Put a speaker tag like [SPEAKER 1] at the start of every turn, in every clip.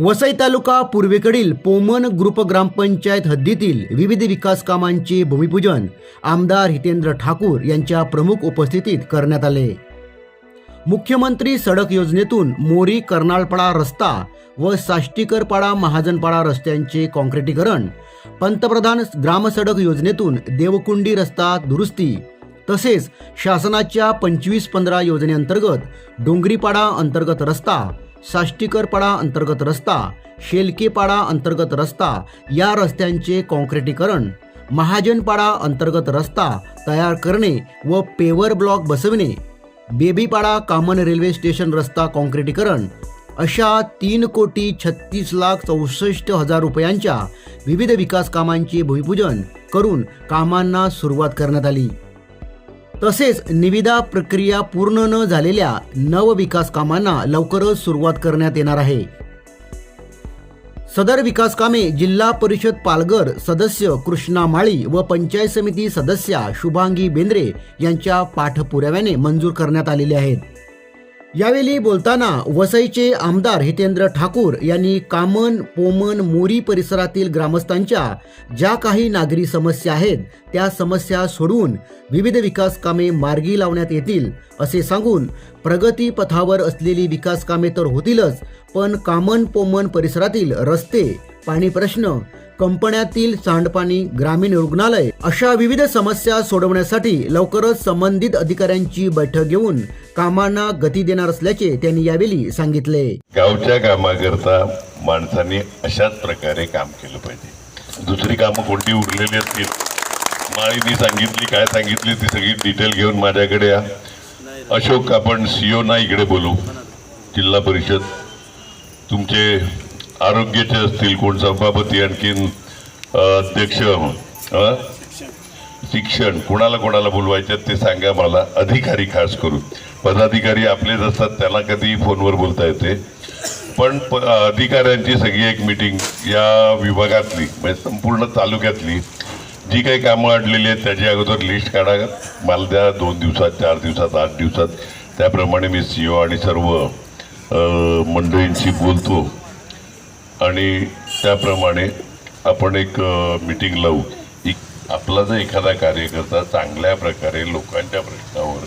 [SPEAKER 1] वसई तालुका पूर्वेकडील पोमन ग्रुप ग्रामपंचायत हद्दीतील विविध विकास कामांचे भूमिपूजन आमदार हितेंद्र ठाकूर यांच्या प्रमुख उपस्थितीत करण्यात आले. मुख्यमंत्री सडक योजनेतून मोरी कर्नाळपाडा रस्ता व साष्टीकरपाडा महाजनपाडा रस्त्यांचे काँक्रिटीकरण पंतप्रधान ग्रामसडक योजनेतून देवकुंडी रस्ता दुरुस्ती तसेच शासनाच्या पंचवीस पंधरा योजनेअंतर्गत डोंगरीपाडा अंतर्गत रस्ता साष्टीकरपाडा अंतर्गत रस्ता शेलकेपाडा अंतर्गत रस्ता या रस्त्यांचे काँक्रिटीकरण महाजनपाडा अंतर्गत रस्ता तयार करणे व पेवर ब्लॉक बसविणे बेबीपाडा कामन रेल्वे स्टेशन रस्ता काँक्रिटीकरण अशा तीन कोटी छत्तीस लाख चौसष्ट हजार रुपयांच्या विविध विकास कामांचे भूमिपूजन करून कामांना सुरुवात करण्यात आली. तसेच निविदा प्रक्रिया पूर्ण न झालेल्या नव विकास कामांना लवकरच सुरुवात करण्यात येणार आहे. सदर विकास कामे जिल्हा परिषद पालघर सदस्य कृष्णा माळी व पंचायत समिती सदस्या शुभांगी बेंद्रे यांच्या पाठपुराव्याने मंजूर करण्यात आलेले आहेत. यावेळी बोलताना वसईचे आमदार हितेंद्र ठाकूर यांनी कामन पोमन मोरी परिसरातील ग्रामस्थांच्या ज्या काही नागरी समस्या आहेत त्या समस्या सोडवून विविध विकास कामे मार्गी लावण्यात येतील असे सांगून प्रगती पथावर असलेली विकास कामे तर होतीलच पण कामन पोमन परिसरातील रस्ते पाणी प्रश्न कंपन्यातील सांडपाणी ग्रामीण रुग्णालय अशा विविध समस्या सोडवण्यासाठी लवकरच संबंधित अधिकाऱ्यांची बैठक घेऊन कामांना गती देणार असल्याचे त्यांनी यावेळी सांगितले.
[SPEAKER 2] गावच्या कामाकरता माणसांनी अशाच प्रकारे काम केलं पाहिजे. दुसरी कामं कोणती उरलेली असतील? माळीनी सांगितली काय सांगितली ती सगळी डिटेल घेऊन माझ्याकडे या. अशोक आपण सीओ ना इकडे बोलू. जिल्हा परिषद तुमचे आरोग्याचे असतील कोण? सभापती आणखीन अध्यक्ष शिक्षण. कोणाला कोणाला बोलवायचे ते सांगा मला. अधिकारी खास करून. पदाधिकारी आपलेच असतात त्यांना कधी फोनवर बोलता येते. पण प- अधिकाऱ्यांची सगळी एक मीटिंग या विभागातली म्हणजे संपूर्ण तालुक्यातली जी काही कामं अडलेली आहेत त्याची अगोदर लिस्ट काढा मला द्या दोन दिवसात चार दिवसात आठ दिवसात. त्याप्रमाणे मी सी ओ आणि सर्व मंडळींशी बोलतो. आणि त्याप्रमाणे आपण एक मीटिंग लावू. आपला जर एखादा कार्यकर्ता चांगल्या प्रकारे लोकांच्या प्रश्नावर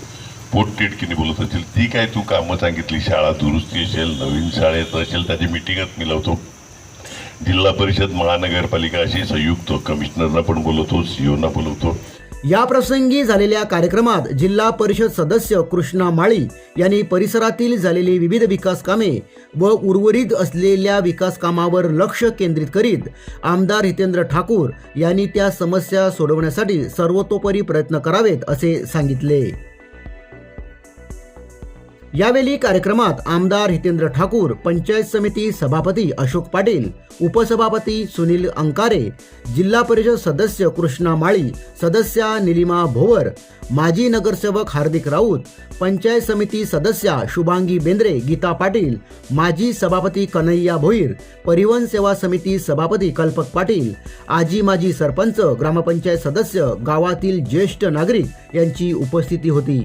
[SPEAKER 2] पोटतिडकीने बोलत असेल ती काय तू कामं सांगितली? शाळा दुरुस्ती असेल नवीन शाळेत असेल त्याची मिटिंगच मी लावतो. जिल्हा परिषद महानगरपालिका अशी संयुक्त कमिशनरना पण बोलवतो सीओना बोलवतो.
[SPEAKER 1] या प्रसंगी झालेल्या कार्यक्रमात जिल्हा परिषद सदस्य कृष्णा माळी यांनी परिसरातील झालेली विविध विकास कामे व उर्वरित असलेल्या विकास कामावर लक्ष केंद्रित करीत आमदार हितेंद्र ठाकूर यांनी त्या समस्या सोडवण्यासाठी सर्वतोपरी प्रयत्न करावेत असे सांगितले. यावेळी कार्यक्रमात आमदार हितेंद्र ठाकूर पंचायत समिती सभापती अशोक पाटील उपसभापती सुनील अंकारे जिल्हा परिषद सदस्य कृष्णा माळी सदस्या निलिमा भोवर माजी नगरसेवक हार्दिक राऊत पंचायत समिती सदस्या शुभांगी बेंद्रे गीता पाटील माजी सभापती कन्हैया भोईर परिवहन सेवा समिती सभापती कल्पक पाटील आजी माजी सरपंच ग्रामपंचायत सदस्य गावातील ज्येष्ठ नागरिक यांची उपस्थिती होती.